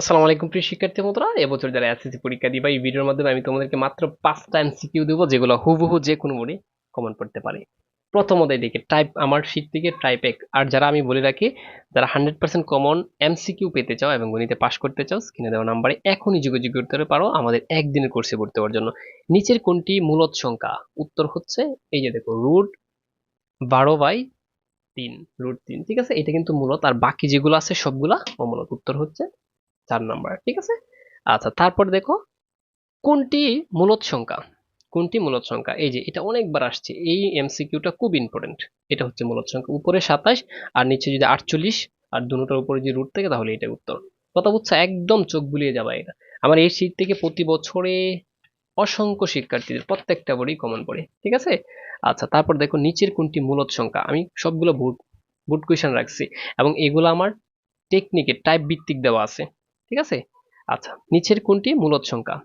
আসসালামু আলাইকুম প্রিয় শিক্ষার্থী বন্ধুরা এবছর যারা এসএসসি পরীক্ষা দিবা, এই ভিডিওর মাধ্যমে আমি তোমাদেরকে মাত্র পাঁচটা এমসিকিউ দেবো, যেগুলো হুবহু যে কোনো বই কমন পড়তে পারে। প্রথমত দেখে টাইপ আমার শীট থেকে টাইপ এক। আর যারা আমি বলে রাখি, যারা হান্ড্রেড পার্সেন্ট কমন এমসিকিউ পেতে চাও এবং গণিতে পাশ করতে চাও স্ক্রিনে দেওয়া নাম্বারে এখনই যোগাযোগ করতে পারো আমাদের একদিনের কোর্সে ভর্তি হওয়ার জন্য। নিচের কোনটি মূলত সংখ্যা? উত্তর হচ্ছে, এই যে দেখো রুট বারো বাই তিন রুট তিন, ঠিক আছে? এটা কিন্তু মূলত, আর বাকি যেগুলো আছে সবগুলা অমূলত উত্তর হচ্ছে চার নাম্বার ঠিক আছে? আচ্ছা তারপর দেখো, কোনটি মূলত সংখ্যা? কোনটি মূলত সংখ্যা? এই যে, এটা অনেকবার আসছে। এই এমসিকিউটা খুব ইম্পর্টেন্ট এটা হচ্ছে মূলত সংখ্যা। উপরে সাতাশ, আর নিচে যদি আটচল্লিশ, আর দুটোর উপরে যদি রুট থাকে, তাহলে এটা উত্তর। কথা বুঝছ? একদম চোখ বুলিয়ে যাবে এটা। আমার এই শীত থেকে প্রতি বছরে অসংখ্য শিক্ষার্থীদের, প্রত্যেকটা বড়ি কমন পড়ে, ঠিক আছে? আচ্ছা তারপর দেখো, নিচের কোনটি মূলত সংখ্যা? আমি সবগুলো বুট বুট কোয়েশন রাখছি। এবং এগুলো আমার টেকনিকে টাইপ ভিত্তিক দেওয়া আছে। ঠিক আছে? আচ্ছা নিচের কোনটি মূলত সংখ্যা।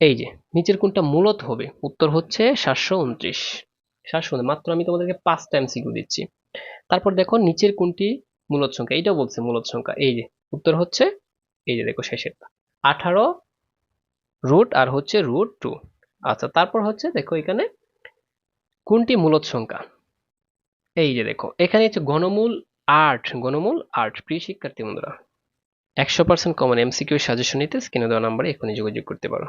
এই যে, নিচের কোনটা মূলত হবে, উত্তর হচ্ছে সাতশো উনত্রিশ। সাতশো মাত্র আমি তোমাদেরকে পাঁচটা এমসিকিউ দিচ্ছি। তারপর দেখো, নিচের কোনটি মূলত সংখ্যা, এইটাও বলছে মূলত সংখ্যা। এই যে, উত্তর হচ্ছে, এই যে দেখো শেষের আঠারো রুট আর হচ্ছে রুট টু আচ্ছা তারপর হচ্ছে দেখো এখানে কোনটি মূলত সংখ্যা। এই যে দেখো, এখানে হচ্ছে গণমূল আট গণমূল আট। প্রিয় শিক্ষার্থী বন্ধুরা একশো পার্সেন্ট কমন এমসিকিউ সাজেশন নিতে স্ক্রিনে দেওয়া নাম্বারে এখনই যোগাযোগ করতে পারো।